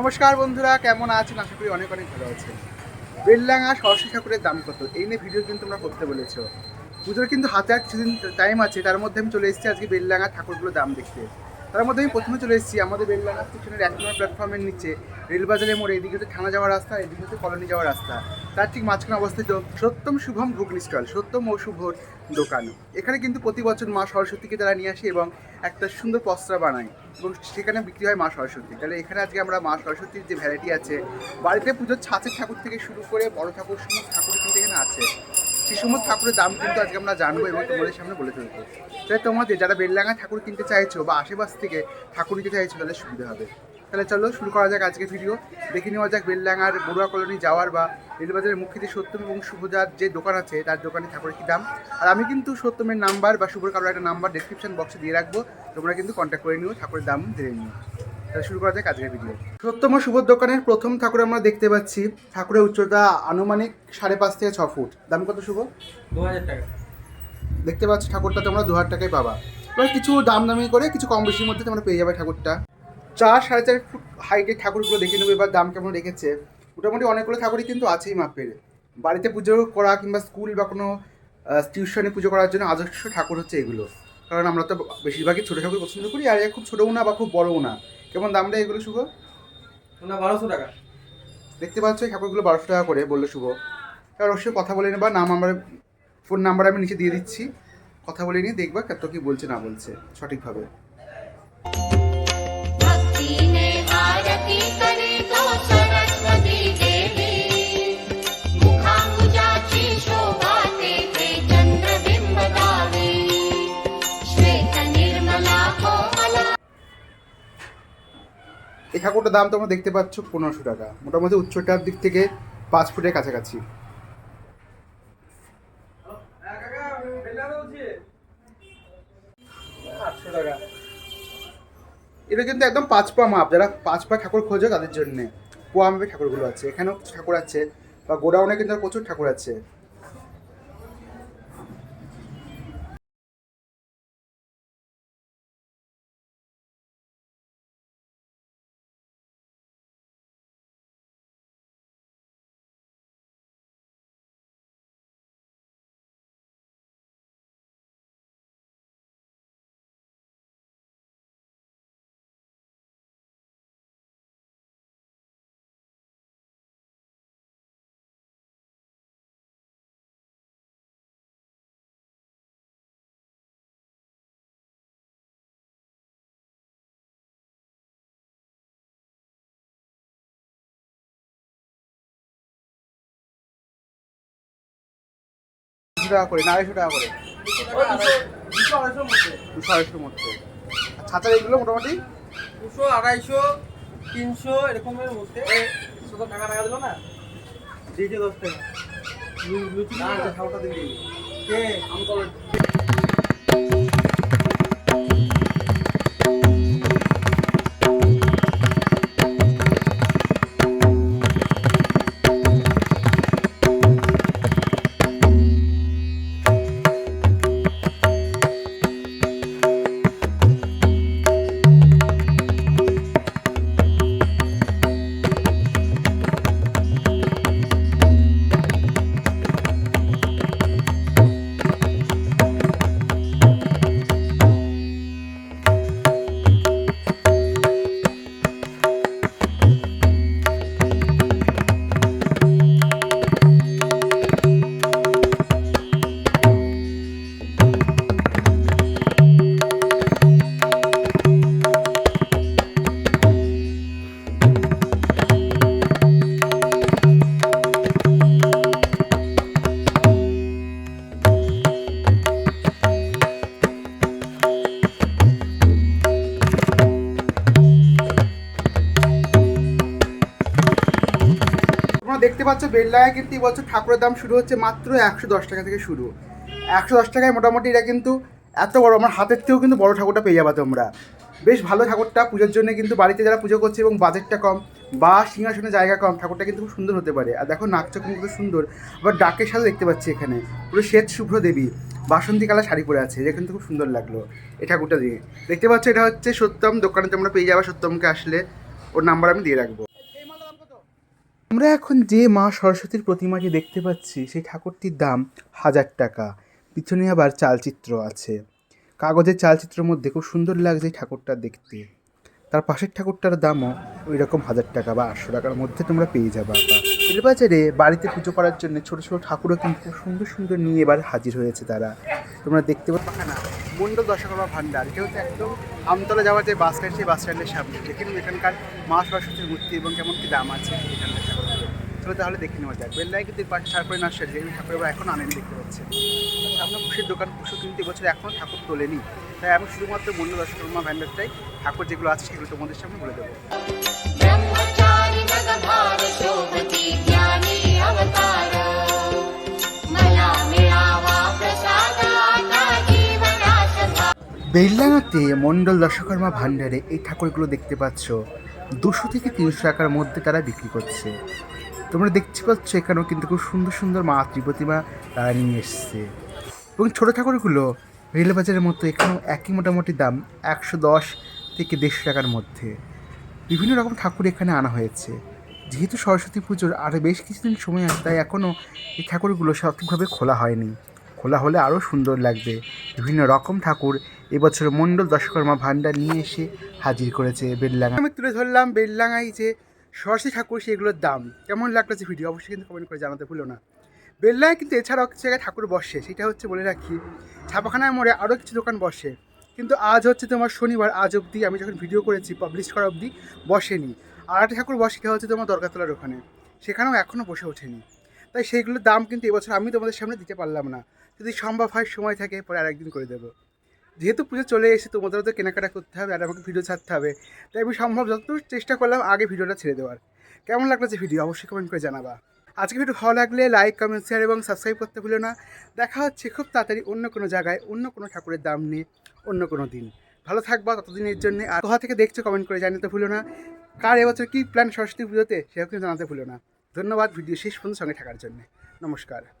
নমস্কার বন্ধুরা, কেমন আছেন? আশা করি অনেক অনেক ভালো আছেন। বেললাঙা সরস্বতী ঠাকুরের দাম কত? এই নিয়ে ভিডিও কিন্তু তোমরা করতে বলেছ। পুজোর কিন্তু হাতে আর কিছুদিন টাইম আছে, তার মধ্যে আমি চলে এসেছি আজকে বেললাঙা ঠাকুরগুলোর দাম দেখতে। তার মধ্যে আমি প্রথমে চলে এসেছি আমাদের বেললাঙা স্টেশনের এক নম্বর প্ল্যাটফর্মের নিচে, রেলবাজারের মোড়ে, এদিকে হচ্ছে থানা যাওয়ার রাস্তা, এদিকে হচ্ছে কলোনি যাওয়ার রাস্তা। তার ঠিক মাঝখানে অবস্থিত সত্যম শুভম ঘুগনি স্টল, সত্যম ও শুভর দোকান। এখানে কিন্তু প্রতি বছর মা সরস্বতীকে তারা নিয়ে আসে এবং একটা সুন্দর পস্ত্রা বানায় এবং সেখানে বিক্রি হয় মা সরস্বতী। তাহলে এখানে আজকে আমরা মা সরস্বতীর যে ভ্যারাইটি আছে, বাড়িতে পুজোর ছাঁচের ঠাকুর থেকে শুরু করে বড় ঠাকুর, সমস্ত ঠাকুর কিন্তু এখানে আছে। সেই সমস্ত ঠাকুরের দাম কিন্তু আজকে আমরা জানব এবং তোমাদের সামনে বলে তুলবো তাই তোমাদের যারা বেললাঙ্গা ঠাকুর কিনতে চাইছো বা আশেপাশ থেকে ঠাকুর নিতে চাইছো তাহলে সুবিধা হবে। তাহলে চলো শুরু করা যাক আজকে ভিডিও দেখে নেওয়া যাক বেললাঙ্গার বড়ুয়া কলোনি যাওয়ার বা রেলবাজারের মুখিতে সত্যম এবং শুভজার যে দোকান আছে তার দোকানে ঠাকুরের কি দাম? আর আমি কিন্তু সত্যমের নাম্বার বা শুভর কারোর একটা নাম্বার ডেসক্রিপশন বক্সে দিয়ে রাখব। তোমরা কিন্তু কন্ট্যাক্ট করে নিও ঠাকুরের দাম জেনে নিও। তাহলে শুরু করা যাক আজকের ভিডিও সত্যম ও শুভর দোকানের প্রথম ঠাকুর আমরা দেখতে পাচ্ছি। ঠাকুরের উচ্চতা আনুমানিক সাড়ে পাঁচ থেকে ছ ফুট। দাম কত শুভ? দু হাজার টাকা। দেখতে পাচ্ছ ঠাকুরটা তোমরা দু হাজার টাকায় পাবা। এবার কিছু দাম দামি করে কিছু কম বেশির মধ্যে তোমরা পেয়ে যাবে ঠাকুরটা। চার সাড়ে চার ফুট হাইটের ঠাকুরগুলো দেখে নেব এবার দাম কেমন রেখেছে। মোটামুটি অনেকগুলো ঠাকুরই কিন্তু আছেই মাপের। বাড়িতে পুজো করা কিংবা স্কুল বা কোনো টিউশনে পুজো করার জন্য আদর্শ ঠাকুর হচ্ছে এগুলো। কারণ আমরা তো বেশিরভাগই ছোটো ঠাকুর পছন্দ করি আর এ খুব ছোটোও না বা খুব বড়ও না। কেমন দামটা এগুলো শুভ? না বারোশো টাকা। দেখতে পাচ্ছ এই ঠাকুরগুলো বারোশো টাকা করে বলল শুভ। এবার অবশ্যই কথা বলে নেবা নাম আমার ফোন নাম্বার আমি নিচে দিয়ে দিচ্ছি। কথা বলে নিয়ে দেখবা কত কি বলছে না বলছে সঠিকভাবে। এই ঠাকুরটার দাম তোমরা দেখতে পাচ্ছ পনেরোশো টাকা। মোটামুটি উচ্চটার দিক থেকে পাঁচ ফুটের কাছাকাছি। আটশো টাকা। এটা কিন্তু একদম পাঁচ পা মাপ, যারা পাঁচ পা ঠাকুর খোঁজে তাদের জন্যে। পোয়া মাপের ঠাকুরগুলো আছে, এখানেও ঠাকুর আছে, বা গোডাউনে কিন্তু প্রচুর ঠাকুর আছে। দুশো টাকা করে না আড়াইশো টাকা করে। দুশো আড়াইশোর মধ্যে। দুশো আড়াইশোর মধ্যে আর ছাতার এগুলো মোটামুটি? দুশো আড়াইশো তিনশো এরকমের মধ্যে। শুধু টাকা টাকা দিল না? দিয়েছে দশ টাকা। লুচি? ঠাকুরটা দিবি কে? আমতল পাচ্ছ বেল্লায় কিন্তু এই বছর ঠাকুরের দাম শুরু হচ্ছে মাত্র একশো দশ টাকা থেকে শুরু। একশো দশ টাকায় মোটামুটি এটা কিন্তু এত বড়, আমার হাতের থেকেও কিন্তু বড় ঠাকুরটা পেয়ে যাবে তোমরা। বেশ ভালো ঠাকুরটা, পুজোর জন্য কিন্তু বাড়িতে যারা পুজো করছে এবং বাজেটটা কম বা সিংহাসনে জায়গা কম, ঠাকুরটা কিন্তু খুব সুন্দর হতে পারে। আর দেখো নাকচা কত সুন্দর, আবার ডাকের সাথে দেখতে পাচ্ছি এখানে। পুরো শ্বেত শুভ্র দেবী, বাসন্তী কালার শাড়ি পরে আছে, এটা কিন্তু খুব সুন্দর লাগল এই ঠাকুরটা দিয়ে। দেখতে পাচ্ছ এটা হচ্ছে সত্যম, দোকানে তোমরা পেয়ে যাবে সত্যমকে আসলে, ওর নাম্বার আমি দিয়ে রাখব। আমরা এখন যে মা সরস্বতীর প্রতিমাটি দেখতে পাচ্ছি, সেই ঠাকুরটির দাম হাজার টাকা। পিছনে আবার চালচিত্র আছে। কাগজের চালচিত্রের মধ্যে খুব সুন্দর লাগছে ঠাকুরটা দেখতে। তার পাশের ঠাকুরটার দামও ওই রকম হাজার টাকা বা আটশো টাকার মধ্যে তোমরা পেয়ে যাবে। এর বাজারে বাড়িতে পুজো করার জন্য ছোট ছোট ঠাকুরও কিন্তু খুব সুন্দর সুন্দর নিয়ে এবার হাজির হয়েছে তারা। তোমরা দেখতে পাবে না। মন্ডল দশকর্মা ভান্ডার হচ্ছে একদম আমতলা যাওয়ার যে বাস স্ট্যান্ড সেই বাস স্ট্যান্ডের সামনে। দেখেন এখানকার মা সরস্বতীর মূর্তি এবং কেমন কি দাম আছে এখানকার তাহলে দেখে নেওয়া যাক। বেল্লাই কিন্তু পাশে সারপরে নার্সারি যেখানে ঠাকুর এবার এখন আনেন দেখতে পাচ্ছেন। আপনার কুশের দোকান, কুশো কিন্তু বছর এখনও ঠাকুর তোলেনি। তাই আমি শুধুমাত্র মন্ডল দশকর্মা ভান্ডারটাই, ঠাকুর যেগুলো আছে সেগুলো তোমাদের সামনে বলে দেবো। বেল্লাঙাতে মণ্ডল দশকর্মা ভাণ্ডারে এই ঠাকুরগুলো দেখতে পাচ্ছ। দুশো থেকে তিনশো টাকার মধ্যে তারা বিক্রি করছে। তোমরা দেখতে পাচ্ছ এখানেও কিন্তু খুব সুন্দর সুন্দর মা ত্রিপ্রতিমা তারা নিয়ে এসছে। এবং ছোটো ঠাকুরগুলো রেলবাজারের মতো এখানেও একই মোটামুটি দাম, একশো দশ থেকে দেড়শো টাকার মধ্যে। বিভিন্ন রকম ঠাকুর এখানে আনা হয়েছে। যেহেতু সরস্বতী পুজোর আরও বেশ কিছুদিন সময় আছে, তাই এখনও এই ঠাকুরগুলো সঠিকভাবে খোলা হয়নি। খোলা হলে আরও সুন্দর লাগবে। বিভিন্ন রকম ঠাকুর এবছর মণ্ডল দশকর্মা ভাণ্ডার নিয়ে এসে হাজির করেছে বেল্লাঙা আমি তুলে ধরলাম বেল্লাঙাই যে সরস্বতী ঠাকুর, সেগুলোর দাম। কেমন লাগল যে ভিডিও অবশ্যই কিন্তু কমেন্ট করে জানাতে ভুলো না। বেল্লায় কিন্তু এছাড়াও কিছু জায়গায় ঠাকুর বসে, সেটা হচ্ছে বলে রাখি, ছাপাখানার মোড়ে আরও কিছু দোকান বসে। কিন্তু আজ হচ্ছে তোমার শনিবার, আজ অবধি আমি যখন ভিডিও করেছি পাবলিশ করা অবধি বসেনি। আর একটা ঠাকুর বসে, সেটা হচ্ছে তোমার দরগাতলার ওখানে। সেখানেও এখনও বসে ওঠেনি। তাই সেইগুলোর দাম কিন্তু এবছর আমি তোমাদের সামনে দিতে পারলাম না। যদি সম্ভব হয়, সময় থাকে, পরে আরেকদিন করে দেবো। যেহেতু পুজো চলে এসে তোমাদেরও তো কেনাকাটা করতে হবে আর আমাকে ভিডিও ছাড়তে হবে। তাই আমি সম্ভব যতটুকু চেষ্টা করলাম, আগে ভিডিওটা ছেড়ে দেওয়ার। কেমন লাগল যে ভিডিও? অবশ্যই কমেন্ট করে জানাবা। আজকে ভিডিও ভালো লাগলে লাইক কমেন্ট শেয়ার এবং সাবস্ক্রাইব করতে ভুলো না। দেখা হচ্ছে খুব তাড়াতাড়ি অন্য কোনো জায়গায়, অন্য কোনো ঠাকুরের দাম নিয়ে অন্য কোনো দিন। ভালো থাকবা ততদিনের জন্য। আর কোথা থেকে দেখছ কমেন্ট করে জানাতে ভুলো না। কার এবছর কী প্ল্যান সরস্বতী পুজোতে কিন্তু জানাতে ভুলো না। ধন্যবাদ, ভিডিও শেষ পর্যন্ত সঙ্গে থাকার জন্য। নমস্কার।